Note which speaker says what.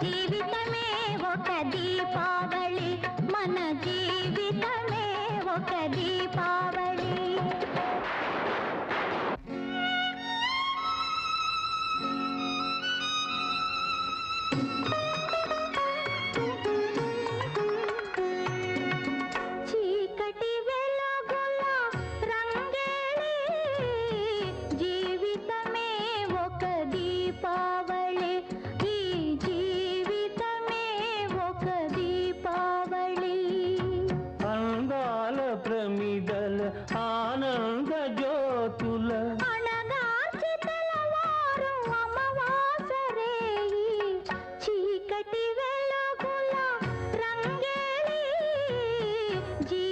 Speaker 1: జీవితమే ఒక దీపావళి. మన జీవితమే ఒక దీపావళి. ఆనంద జ్యోతుల చీకటి వెలుగుల రంగేళి జీ